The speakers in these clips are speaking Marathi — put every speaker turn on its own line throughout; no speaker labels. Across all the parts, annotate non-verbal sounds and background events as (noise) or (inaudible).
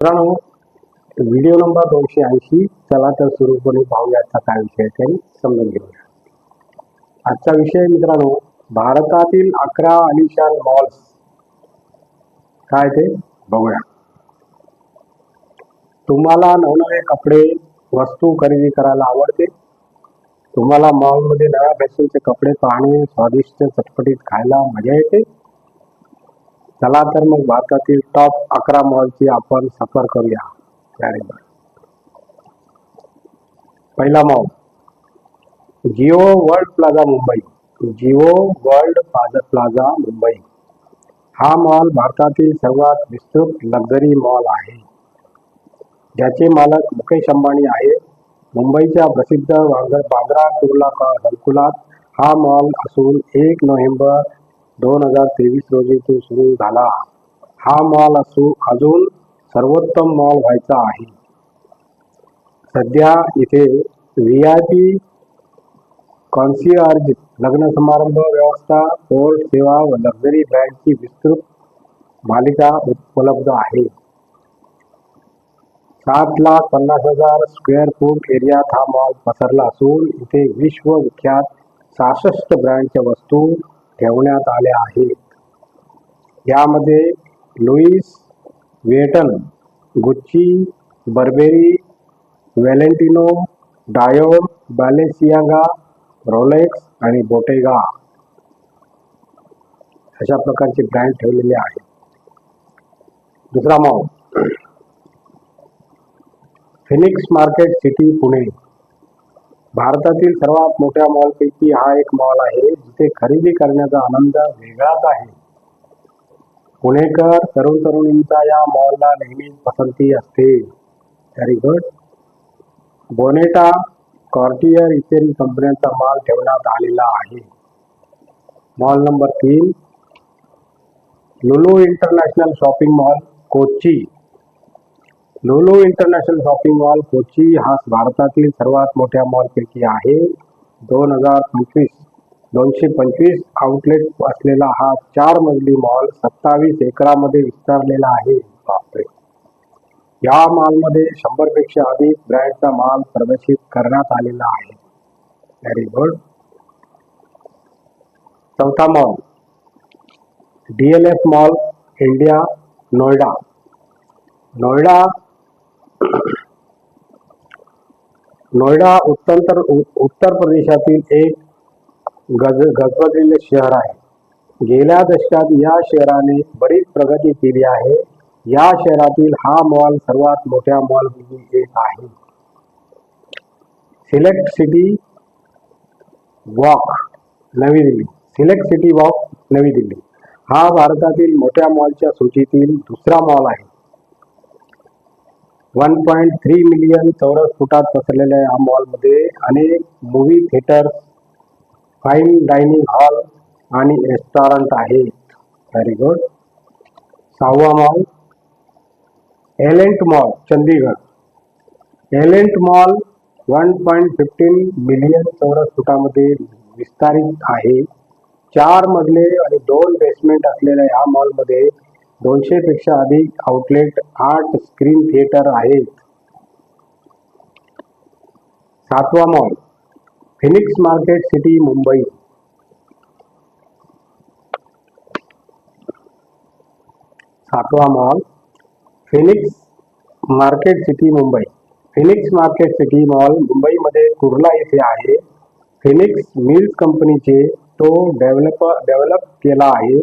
मित्रांनो व्हिडिओ नंबर दोनशे ऐंशी चला तर सुरू करून पाहूया काय विषय आहे ते समजून घेऊया. आजचा विषय मित्रांनो भारतातील अकरा अलिशान मॉल्स काय ते? बघूया. तुम्हाला नवनवे कपडे वस्तू खरेदी करायला आवडते. तुम्हाला मॉलमध्ये नव्या फॅशनचे कपडे पाहणे स्वादिष्ट चटपटीत खायला मजा येते. चला तर मग भारतातील टॉप अकरा मॉलची आपण सफर करूया. पहिला mall Jio World Plaza Mumbai Jio World Plaza Mumbai हा मॉल भारतातील सर्वात विस्तृत लक्झरी मॉल आहे. ज्याचे मालक मुकेश अंबानी आहे मुंबईच्या प्रसिद्ध बांद्रा कुर्ला संकुलात हा मॉल असून एक नोव्हेंबर दोन हजार तेवीस रोजी तो सुरू झाला. हा मॉल असू अजून सर्वोत्तम मॉल व्हायचा आहे. सध्या इथे व्ही आय पी कॉन्सिआर्ज लग्न समारंभ व्यवस्था पोर्ट सेवा व लक्झरी ब्रँडची विस्तृत मालिका उपलब्ध आहे. सात लाख पन्नास हजार स्क्वेअर फूट एरियात हा मॉल पसरला असून इथे विश्वविख्यात सहासष्ट ब्रँडच्या वस्तू ठेवण्यात आल्या आहेत. यामध्ये Louis Vuitton Gucci Burberry Valentino Dior Balenciaga Rolex आणि बोटेगा अशा प्रकारचे ब्रँड ठेवलेले आहेत. दुसरा mall. (clears throat) Phoenix Market City Pune. भारतातील सर्वात मोठ्या मॉलपैकी हा एक मॉल आहे जिथे खरेदी करण्याचा आनंद वेगळाच आहे. पुणेकर तरुण तरुणींचा या मॉलला नेहमीच पसंती असते. व्हेरी गुड बोनेटा कॉर्टियर इत्यादी कंपन्यांचा माल ठेवण्यात आलेला आहे. मॉल नंबर तीन Lulu International Shopping Mall Kochi Lulu International Shopping mall Kochi हा भारतातील सर्वात मोठ्या मॉलपैकी आहे. दोन हजार पंचवीस दोनशे पंचवीस आउटलेट असलेला हा चार मजली मॉल सत्तावीस एकरामध्ये विस्तारलेला आहे. बापरे. या मॉलमध्ये शंभरपेक्षा अधिक ब्रँडचा माल प्रदर्शित करण्यात आलेला आहे. व्हेरी गुड चौथा mall D L F mall India Noida. Noida Noida उत्तर उत्तर प्रदेशातील एक गज गजबजलेले शहर आहे. गेल्या दशकात या शहराने बरीच प्रगती केली आहे. या शहरातील हा मॉल सर्वात मोठ्या मॉलपैकी एक आहे. सिलेक्ट सिटी वॉक नवी दिल्ली. सिलेक्ट सिटी वॉक नवी दिल्ली. हा भारतातील मोठ्या मॉलच्या सूचीतील दुसरा मॉल आहे. वन पॉईंट थ्री मिलियन चौरस फुटात पसरलेल्या या मॉलमध्ये अनेक movie theatres fine dining hall आणि रेस्टॉरंट आहेत. व्हेरी गुड सहावा mall Elante mall Chandigarh. Elante mall one point fifteen million चौरस फुटामध्ये विस्तारित आहे. चार मजले आणि दोन बेसमेंट असलेल्या या मॉलमध्ये दोनशेपेक्षा अधिक आउटलेट आठ स्क्रीन थिएटर आहेत. सातवा mall Phoenix Market City Mumbai सातवा mall Phoenix Market City Mumbai Phoenix Market City mall मुंबईमध्ये कुर्ला येथे आहे. फिनिक्स मिल्स कंपनीचे तो डेव्हलप डेव्हलप केला आहे.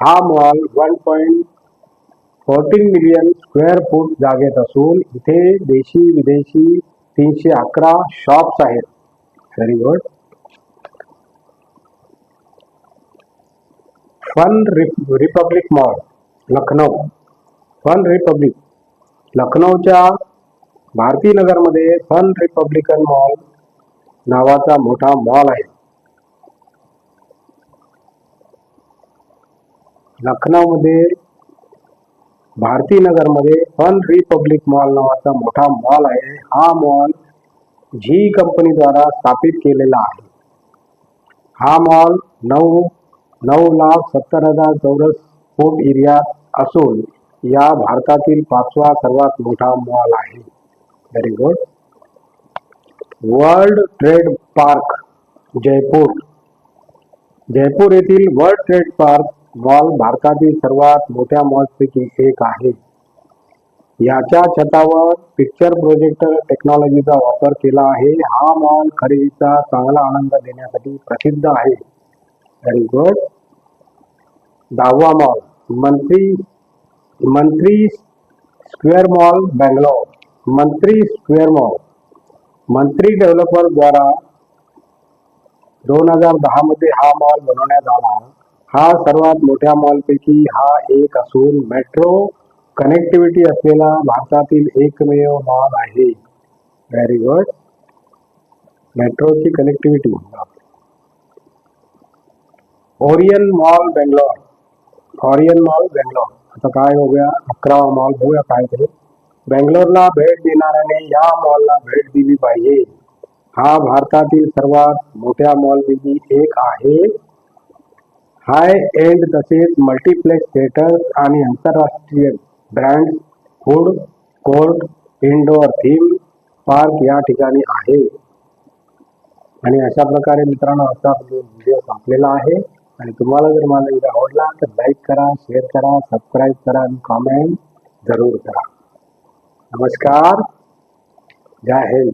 हा mall one point fourteen million square foot जागेत असून इथे देशी विदेशी तीनशे अकरा शॉप्स आहेत. Very good Fun Republic mall Lucknow. Fun Republic लखनौच्या भारतीनगरमध्ये फन रिपब्लिकन मॉल नावाचा मोठा मॉल आहे. लखनौमध्ये भारती नगरमध्ये फन रिपब्लिक मॉल नावाचा मोठा मॉल आहे. हा मॉल झी कंपनीद्वारा स्थापित केलेला आहे. हा मॉल नऊ नऊ लाख सत्तर हजार चौरस फूट एरियात असून या भारतातील पाचवा सर्वात मोठा मॉल आहे. Very good World Trade Park Jaipur. Jaipur येथील वर्ल्ड ट्रेड पार्क मॉल भारतातील सर्वात मोठ्या मॉल्सपैकी एक आहे. याच्या छतावर पिक्चर प्रोजेक्टर टेक्नॉलॉजीचा वापर केला आहे. हा मॉल खरेदीचा चांगला आनंद देण्यासाठी प्रसिद्ध आहे. व्हेरी गुड दहावा मॉल मंत्री मंत्री स्क्वेअर मॉल बँगलोर. मंत्री स्क्वेअर मॉल. मंत्री डेव्हलपर द्वारा दोन हजार दहा मध्ये हा मॉल बनवण्यात आला. हा सर्वात मोठ्या मॉलपैकी हा एक असून मेट्रो कनेक्टिव्हिटी असलेला भारतातील एकमेव मॉल आहे. व्हेरी गुड मेट्रोची connectivity Orion mall Bangalore Orion mall Bangalore आता काय बघूया? अकरावा मॉल बघूया काय ते. बेंगलोरला भेट देणाऱ्याने या मॉलला भेट दिली पाहिजे. हा भारतातील सर्वात मोठ्या मॉलपैकी एक आहे. हाय एंड तसेच मल्टीप्लेक्स थिएटर्स आणि आंतरराष्ट्रीय brand food court indoor theme park या ठिकाणी आहे. आणि अशा प्रकारे मित्रांनो असा व्हिडिओ संपलेला आहे आणि तुम्हाला जर माझा व्हिडिओ आवडला तर लाईक करा शेअर करा सबस्क्राईब करा आणि कॉमेंट जरूर करा. नमस्कार. जय हिंद.